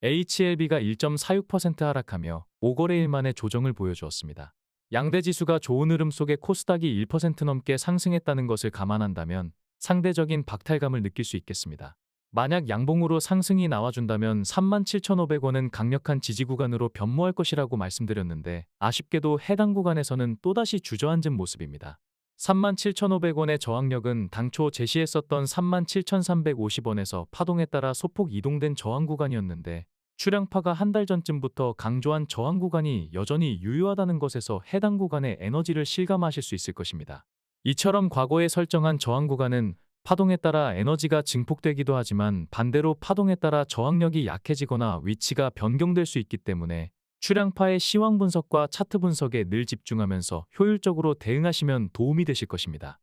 HLB가 1.46% 하락하며 5거래일 만에 조정을 보여주었습니다. 양대 지수가 좋은 흐름 속에 코스닥이 1% 넘게 상승했다는 것을 감안한다면 상대적인 박탈감을 느낄 수 있겠습니다. 만약 양봉으로 상승이 나와준다면 37,500원은 강력한 지지 구간으로 변모할 것이라고 말씀드렸는데 아쉽게도 해당 구간에서는 또다시 주저앉은 모습입니다. 37,500원의 저항력은 당초 제시했었던 37,350원에서 파동에 따라 소폭 이동된 저항 구간이었는데 출량파가 한 달 전쯤부터 강조한 저항 구간이 여전히 유효하다는 것에서 해당 구간의 에너지를 실감하실 수 있을 것입니다. 이처럼 과거에 설정한 저항 구간은 파동에 따라 에너지가 증폭되기도 하지만 반대로 파동에 따라 저항력이 약해지거나 위치가 변경될 수 있기 때문에 출량파의 시황 분석과 차트 분석에 늘 집중하면서 효율적으로 대응하시면 도움이 되실 것입니다.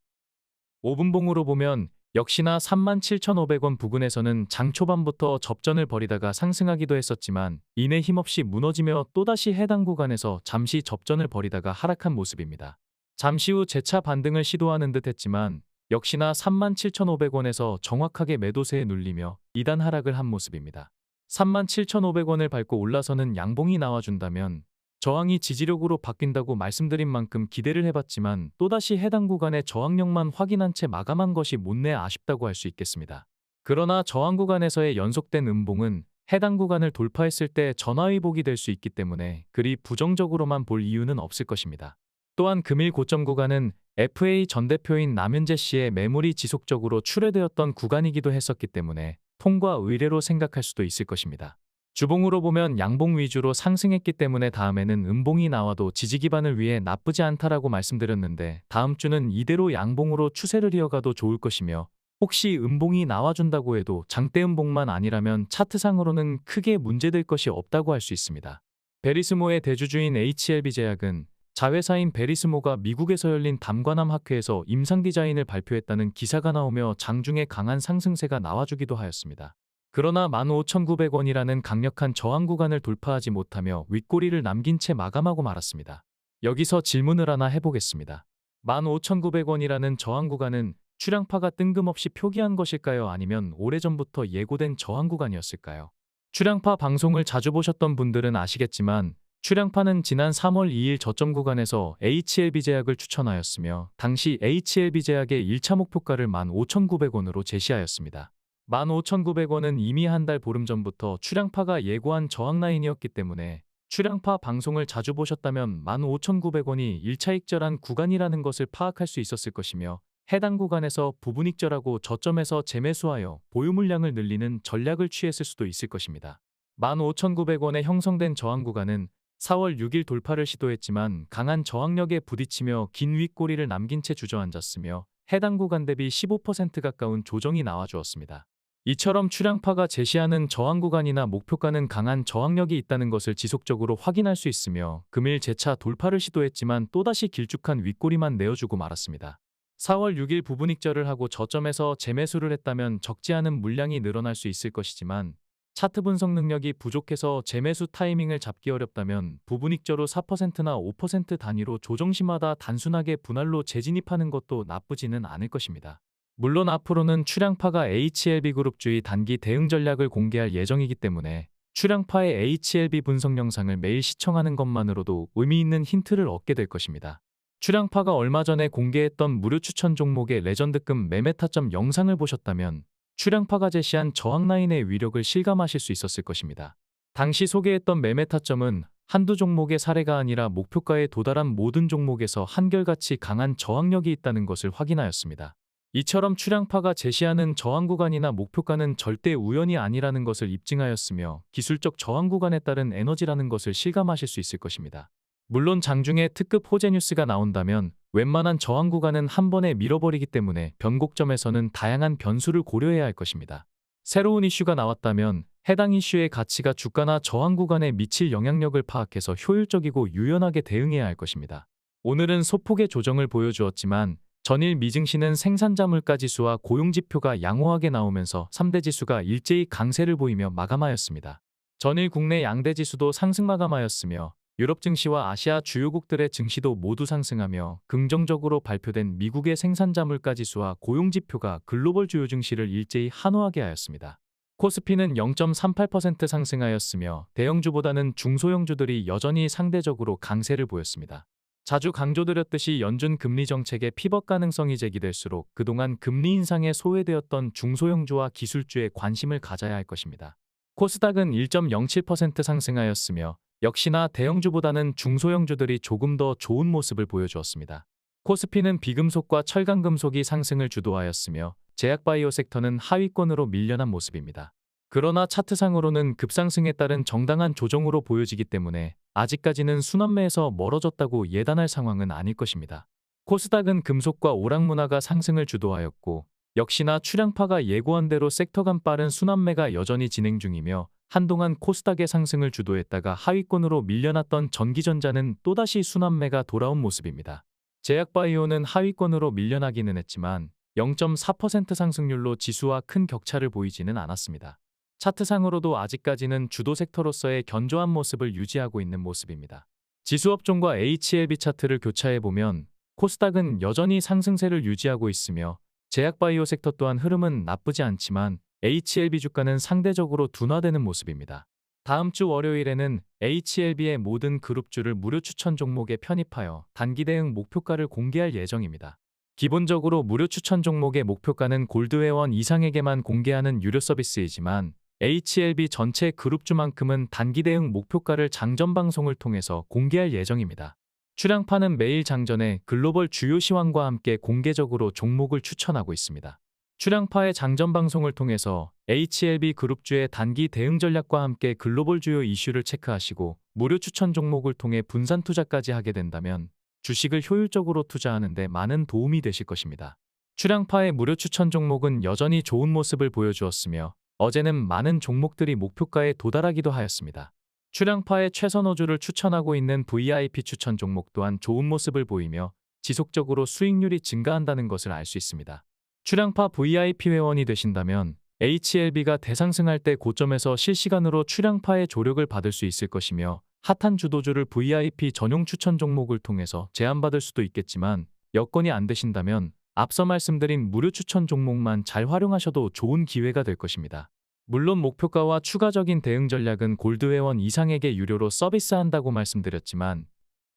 5분봉으로 보면 역시나 37,500원 부근에서는 장 초반부터 접전을 벌이다가 상승하기도 했었지만 이내 힘없이 무너지며 또다시 해당 구간에서 잠시 접전을 벌이다가 하락한 모습입니다. 잠시 후 재차 반등을 시도하는 듯 했지만 역시나 37,500원에서 정확하게 매도세에 눌리며 2단 하락을 한 모습입니다. 37,500원을 밟고 올라서는 양봉이 나와준다면 저항이 지지력으로 바뀐다고 말씀드린 만큼 기대를 해봤지만 또다시 해당 구간의 저항력만 확인한 채 마감한 것이 못내 아쉽다고 할 수 있겠습니다. 그러나 저항 구간에서의 연속된 음봉은 해당 구간을 돌파했을 때 전화위복이 될 수 있기 때문에 그리 부정적으로만 볼 이유는 없을 것입니다. 또한 금일 고점 구간은 FA 전 대표인 남윤재 씨의 매물이 지속적으로 출회되었던 구간이기도 했었기 때문에 통과 의뢰로 생각할 수도 있을 것입니다. 주봉으로 보면 양봉 위주로 상승했기 때문에 다음에는 음봉이 나와도 지지 기반을 위해 나쁘지 않다라고 말씀드렸는데 다음 주는 이대로 양봉으로 추세를 이어가도 좋을 것이며 혹시 음봉이 나와준다고 해도 장대 음봉만 아니라면 차트상으로는 크게 문제될 것이 없다고 할 수 있습니다. 베리스모의 대주주인 HLB 제약은 자회사인 베리스모가 미국에서 열린 담관함 학회에서 임상 디자인을 발표했다는 기사가 나오며 장중에 강한 상승세가 나와주기도 하였습니다. 그러나 15,900원이라는 강력한 저항 구간을 돌파하지 못하며 윗꼬리를 남긴 채 마감하고 말았습니다. 여기서 질문을 하나 해보겠습니다. 15,900원이라는 저항 구간은 출량파가 뜬금없이 표기한 것일까요? 아니면 오래전부터 예고된 저항 구간이었을까요? 출량파 방송을 자주 보셨던 분들은 아시겠지만 출량파는 지난 3월 2일 저점 구간에서 HLB 제약을 추천하였으며 당시 HLB 제약의 1차 목표가를 15,900원으로 제시하였습니다. 15,900원은 이미 한 달 보름 전부터 출량파가 예고한 저항 라인이었기 때문에 출량파 방송을 자주 보셨다면 15,900원이 1차 익절한 구간이라는 것을 파악할 수 있었을 것이며 해당 구간에서 부분 익절하고 저점에서 재매수하여 보유 물량을 늘리는 전략을 취했을 수도 있을 것입니다. 15,900원에 형성된 저항 구간은 4월 6일 돌파를 시도했지만 강한 저항력에 부딪히며 긴 윗꼬리를 남긴 채 주저앉았으며 해당 구간 대비 15% 가까운 조정이 나와주었습니다. 이처럼 출량파가 제시하는 저항 구간이나 목표가는 강한 저항력이 있다는 것을 지속적으로 확인할 수 있으며 금일 재차 돌파를 시도했지만 또다시 길쭉한 윗꼬리만 내어주고 말았습니다. 4월 6일 부분익절을 하고 저점에서 재매수를 했다면 적지 않은 물량이 늘어날 수 있을 것이지만 차트 분석 능력이 부족해서 재매수 타이밍을 잡기 어렵다면 부분익절 후 4%나 5% 단위로 조정 시마다 단순하게 분할로 재진입하는 것도 나쁘지는 않을 것입니다. 물론 앞으로는 출량파가 HLB그룹 주의 단기 대응 전략을 공개할 예정이기 때문에 출량파의 HLB 분석 영상을 매일 시청하는 것만으로도 의미 있는 힌트를 얻게 될 것입니다. 출량파가 얼마 전에 공개했던 무료 추천 종목의 레전드급 매매 타점 영상을 보셨다면 출량파가 제시한 저항 라인의 위력을 실감하실 수 있었을 것입니다. 당시 소개했던 매매 타점은 한두 종목의 사례가 아니라 목표가에 도달한 모든 종목에서 한결같이 강한 저항력이 있다는 것을 확인하였습니다. 이처럼 출량파가 제시하는 저항 구간이나 목표가는 절대 우연이 아니라는 것을 입증하였으며 기술적 저항 구간에 따른 에너지라는 것을 실감하실 수 있을 것입니다. 물론 장중에 특급 호재 뉴스가 나온다면 웬만한 저항 구간은 한 번에 밀어버리기 때문에 변곡점에서는 다양한 변수를 고려해야 할 것입니다. 새로운 이슈가 나왔다면 해당 이슈의 가치가 주가나 저항 구간에 미칠 영향력을 파악해서 효율적이고 유연하게 대응해야 할 것입니다. 오늘은 소폭의 조정을 보여주었지만 전일 미증시는 생산자 물가 지수와 고용 지표가 양호하게 나오면서 3대 지수가 일제히 강세를 보이며 마감하였습니다. 전일 국내 양대 지수도 상승 마감하였으며 유럽 증시와 아시아 주요국들의 증시도 모두 상승하며 긍정적으로 발표된 미국의 생산자 물가 지수와 고용 지표가 글로벌 주요 증시를 일제히 환호하게 하였습니다. 코스피는 0.38% 상승하였으며 대형주보다는 중소형주들이 여전히 상대적으로 강세를 보였습니다. 자주 강조드렸듯이 연준 금리 정책의 피벗 가능성이 제기될수록 그동안 금리 인상에 소외되었던 중소형주와 기술주에 관심을 가져야 할 것입니다. 코스닥은 1.07% 상승하였으며 역시나 대형주보다는 중소형주들이 조금 더 좋은 모습을 보여주었습니다. 코스피는 비금속과 철강금속이 상승을 주도하였으며 제약바이오 섹터는 하위권으로 밀려난 모습입니다. 그러나 차트상으로는 급상승에 따른 정당한 조정으로 보여지기 때문에 아직까지는 순환매에서 멀어졌다고 예단할 상황은 아닐 것입니다. 코스닥은 금속과 오락문화가 상승을 주도하였고 역시나 출량파가 예고한 대로 섹터 간 빠른 순환매가 여전히 진행 중이며 한동안 코스닥의 상승을 주도했다가 하위권으로 밀려났던 전기전자는 또다시 순환매가 돌아온 모습입니다. 제약바이오는 하위권으로 밀려나기는 했지만 0.4% 상승률로 지수와 큰 격차를 보이지는 않았습니다. 차트상으로도 아직까지는 주도 섹터로서의 견조한 모습을 유지하고 있는 모습입니다. 지수업종과 HLB 차트를 교차해 보면 코스닥은 여전히 상승세를 유지하고 있으며 제약바이오 섹터 또한 흐름은 나쁘지 않지만 HLB 주가는 상대적으로 둔화되는 모습입니다. 다음 주 월요일에는 HLB의 모든 그룹주를 무료 추천 종목에 편입하여 단기 대응 목표가를 공개할 예정입니다. 기본적으로 무료 추천 종목의 목표가는 골드회원 이상에게만 공개하는 유료 서비스이지만 HLB 전체 그룹주만큼은 단기 대응 목표가를 장전 방송을 통해서 공개할 예정입니다. 출량파는 매일 장전에 글로벌 주요 시황과 함께 공개적으로 종목을 추천하고 있습니다. 출량파의 장전 방송을 통해서 HLB 그룹주의 단기 대응 전략과 함께 글로벌 주요 이슈를 체크하시고 무료 추천 종목을 통해 분산 투자까지 하게 된다면 주식을 효율적으로 투자하는 데 많은 도움이 되실 것입니다. 출량파의 무료 추천 종목은 여전히 좋은 모습을 보여주었으며 어제는 많은 종목들이 목표가에 도달하기도 하였습니다. 출량파의 최선호주를 추천하고 있는 VIP 추천 종목 또한 좋은 모습을 보이며 지속적으로 수익률이 증가한다는 것을 알 수 있습니다. 출량파 VIP 회원이 되신다면 HLB가 대상승할 때 고점에서 실시간으로 출량파의 조력을 받을 수 있을 것이며 핫한 주도주를 VIP 전용 추천 종목을 통해서 제안받을 수도 있겠지만 여건이 안 되신다면 앞서 말씀드린 무료 추천 종목만 잘 활용하셔도 좋은 기회가 될 것입니다. 물론 목표가와 추가적인 대응 전략은 골드 회원 이상에게 유료로 서비스한다고 말씀드렸지만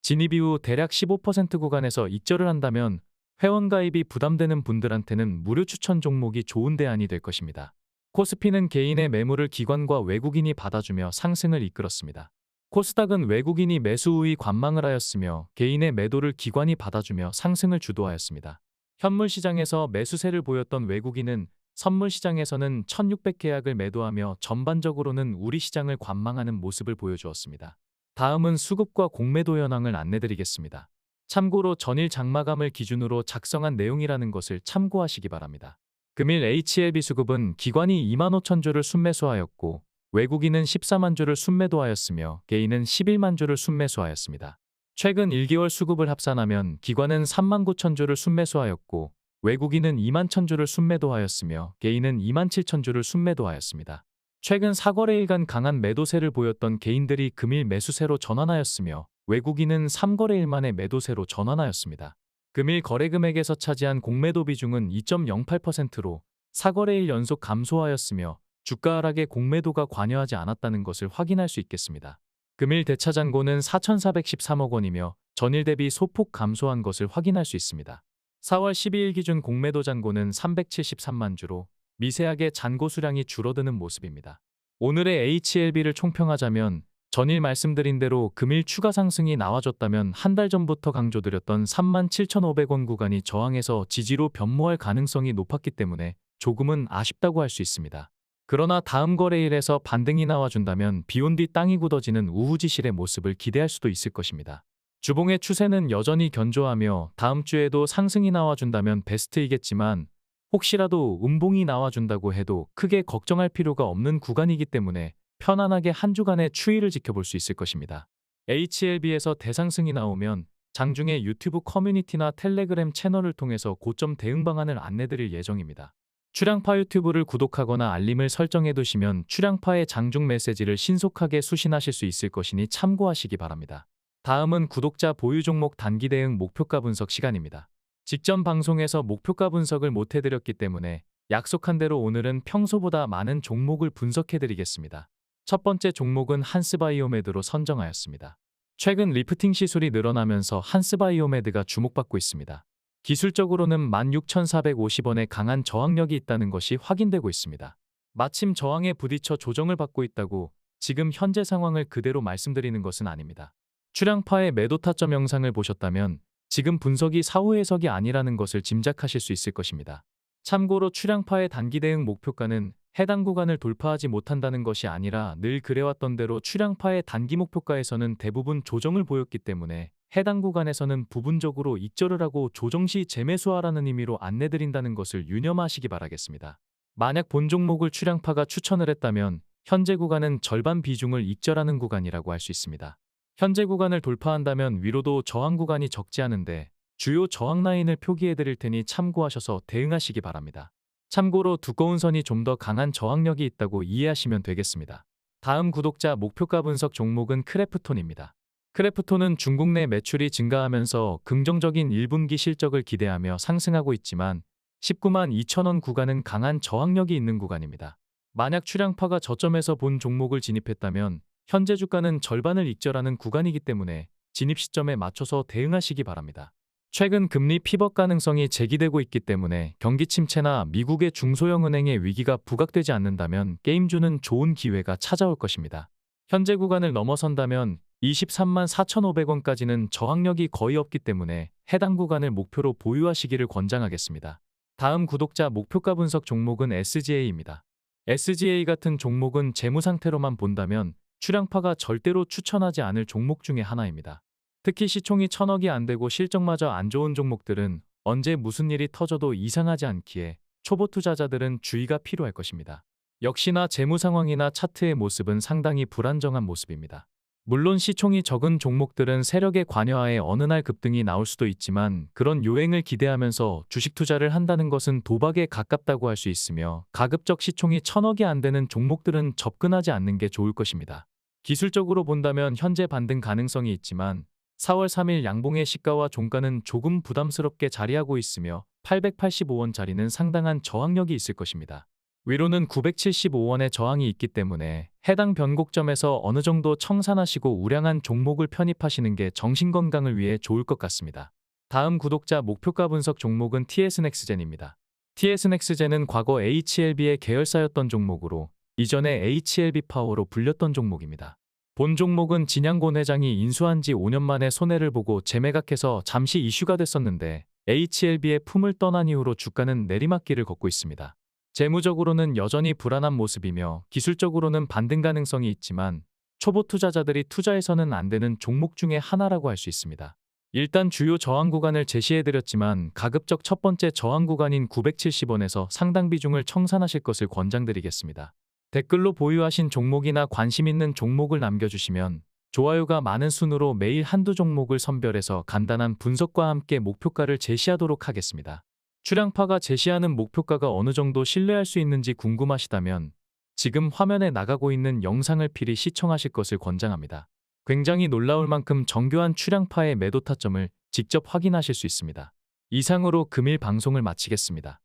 진입 이후 대략 15% 구간에서 입절을 한다면 회원 가입이 부담되는 분들한테는 무료 추천 종목이 좋은 대안이 될 것입니다. 코스피는 개인의 매물을 기관과 외국인이 받아주며 상승을 이끌었습니다. 코스닥은 외국인이 매수 우위 관망을 하였으며 개인의 매도를 기관이 받아주며 상승을 주도하였습니다. 현물 시장에서 매수세를 보였던 외국인은 선물 시장에서는 1600계약을 매도하며 전반적으로는 우리 시장을 관망하는 모습을 보여주었습니다. 다음은 수급과 공매도 현황을 안내드리겠습니다. 참고로 전일 장마감을 기준으로 작성한 내용이라는 것을 참고하시기 바랍니다. 금일 HLB 수급은 기관이 2만 5천 주를 순매수하였고 외국인은 14만 주를 순매도하였으며 개인은 11만 주를 순매수하였습니다. 최근 1개월 수급을 합산하면 기관은 3만 9천 주를 순매수하였고 외국인은 2만 천 주를 순매도하였으며 개인은 2만 7천 주를 순매도하였습니다. 최근 4거래일간 강한 매도세를 보였던 개인들이 금일 매수세로 전환하였으며 외국인은 3거래일 만에 매도세로 전환하였습니다. 금일 거래 금액에서 차지한 공매도 비중은 2.08%로 4거래일 연속 감소하였으며 주가 하락에 공매도가 관여하지 않았다는 것을 확인할 수 있겠습니다. 금일 대차 잔고는 4,413억 원이며 전일 대비 소폭 감소한 것을 확인할 수 있습니다. 4월 12일 기준 공매도 잔고는 373만 주로 미세하게 잔고 수량이 줄어드는 모습입니다. 오늘의 HLB를 총평하자면 전일 말씀드린 대로 금일 추가 상승이 나와줬다면 한 달 전부터 강조드렸던 37,500원 구간이 저항해서 지지로 변모할 가능성이 높았기 때문에 조금은 아쉽다고 할 수 있습니다. 그러나 다음 거래일에서 반등이 나와준다면 비온 뒤 땅이 굳어지는 우후지실의 모습을 기대할 수도 있을 것입니다. 주봉의 추세는 여전히 견조하며 다음 주에도 상승이 나와준다면 베스트이겠지만 혹시라도 음봉이 나와준다고 해도 크게 걱정할 필요가 없는 구간이기 때문에 편안하게 한 주간의 추이를 지켜볼 수 있을 것입니다. HLB에서 대상승이 나오면 장중에 유튜브 커뮤니티나 텔레그램 채널을 통해서 고점 대응 방안을 안내드릴 예정입니다. 출양파 유튜브를 구독하거나 알림을 설정해 두시면 출양파의 장중 메시지를 신속하게 수신하실 수 있을 것이니 참고하시기 바랍니다. 다음은 구독자 보유 종목 단기 대응 목표가 분석 시간입니다. 직전 방송에서 목표가 분석을 못 해드렸기 때문에 약속한 대로 오늘은 평소보다 많은 종목을 분석해 드리겠습니다. 첫 번째 종목은 한스바이오메드로 선정하였습니다. 최근 리프팅 시술이 늘어나면서 한스바이오메드가 주목받고 있습니다. 기술적으로는 16,450원의 강한 저항력이 있다는 것이 확인되고 있습니다. 마침 저항에 부딪혀 조정을 받고 있다고 지금 현재 상황을 그대로 말씀드리는 것은 아닙니다. 출량파의 매도 타점 영상을 보셨다면 지금 분석이 사후 해석이 아니라는 것을 짐작하실 수 있을 것입니다. 참고로 출량파의 단기 대응 목표가는 해당 구간을 돌파하지 못한다는 것이 아니라 늘 그래왔던 대로 출량파의 단기 목표가에서는 대부분 조정을 보였기 때문에 해당 구간에서는 부분적으로 익절을 하고 조정 시 재매수하라는 의미로 안내드린다는 것을 유념하시기 바라겠습니다. 만약 본 종목을 출량파가 추천을 했다면 현재 구간은 절반 비중을 익절하는 구간이라고 할 수 있습니다. 현재 구간을 돌파한다면 위로도 저항 구간이 적지 않은데 주요 저항 라인을 표기해 드릴 테니 참고하셔서 대응하시기 바랍니다. 참고로 두꺼운 선이 좀 더 강한 저항력이 있다고 이해하시면 되겠습니다. 다음 구독자 목표가 분석 종목은 크래프톤입니다. 크래프톤은 중국 내 매출이 증가하면서 긍정적인 1분기 실적을 기대하며 상승하고 있지만 19만 2천원 구간은 강한 저항력이 있는 구간입니다. 만약 출량파가 저점에서 본 종목을 진입했다면 현재 주가는 절반을 익절하는 구간이기 때문에 진입 시점에 맞춰서 대응하시기 바랍니다. 최근 금리 피벗 가능성이 제기되고 있기 때문에 경기 침체나 미국의 중소형 은행의 위기가 부각되지 않는다면 게임주는 좋은 기회가 찾아올 것입니다. 현재 구간을 넘어선다면 23만 4,500원까지는 저항력이 거의 없기 때문에 해당 구간을 목표로 보유하시기를 권장하겠습니다. 다음 구독자 목표가 분석 종목은 SGA입니다. SGA 같은 종목은 재무 상태로만 본다면 출량파가 절대로 추천하지 않을 종목 중의 하나입니다. 특히 시총이 천억이 안 되고 실적마저 안 좋은 종목들은 언제 무슨 일이 터져도 이상하지 않기에 초보 투자자들은 주의가 필요할 것입니다. 역시나 재무 상황이나 차트의 모습은 상당히 불안정한 모습입니다. 물론 시총이 적은 종목들은 세력의 관여하에 어느 날 급등이 나올 수도 있지만 그런 요행을 기대하면서 주식 투자를 한다는 것은 도박에 가깝다고 할 수 있으며 가급적 시총이 천억이 안 되는 종목들은 접근하지 않는 게 좋을 것입니다. 기술적으로 본다면 현재 반등 가능성이 있지만 4월 3일 양봉의 시가와 종가는 조금 부담스럽게 자리하고 있으며 885원짜리는 상당한 저항력이 있을 것입니다. 위로는 975원의 저항이 있기 때문에 해당 변곡점에서 어느 정도 청산하시고 우량한 종목을 편입하시는 게 정신건강을 위해 좋을 것 같습니다. 다음 구독자 목표가 분석 종목은 TS넥스젠입니다. TS넥스젠은 과거 HLB의 계열사였던 종목으로 이전에 HLB 파워로 불렸던 종목입니다. 본 종목은 진양곤 회장이 인수한 지 5년 만에 손해를 보고 재매각해서 잠시 이슈가 됐었는데 HLB의 품을 떠난 이후로 주가는 내리막길을 걷고 있습니다. 재무적으로는 여전히 불안한 모습이며 기술적으로는 반등 가능성이 있지만 초보 투자자들이 투자해서는 안 되는 종목 중의 하나라고 할 수 있습니다. 일단 주요 저항 구간을 제시해드렸지만 가급적 첫 번째 저항 구간인 970원에서 상당 비중을 청산하실 것을 권장드리겠습니다. 댓글로 보유하신 종목이나 관심 있는 종목을 남겨주시면 좋아요가 많은 순으로 매일 한두 종목을 선별해서 간단한 분석과 함께 목표가를 제시하도록 하겠습니다. 출량파가 제시하는 목표가가 어느 정도 신뢰할 수 있는지 궁금하시다면 지금 화면에 나가고 있는 영상을 필히 시청하실 것을 권장합니다. 굉장히 놀라울 만큼 정교한 출량파의 매도 타점을 직접 확인하실 수 있습니다. 이상으로 금일 방송을 마치겠습니다.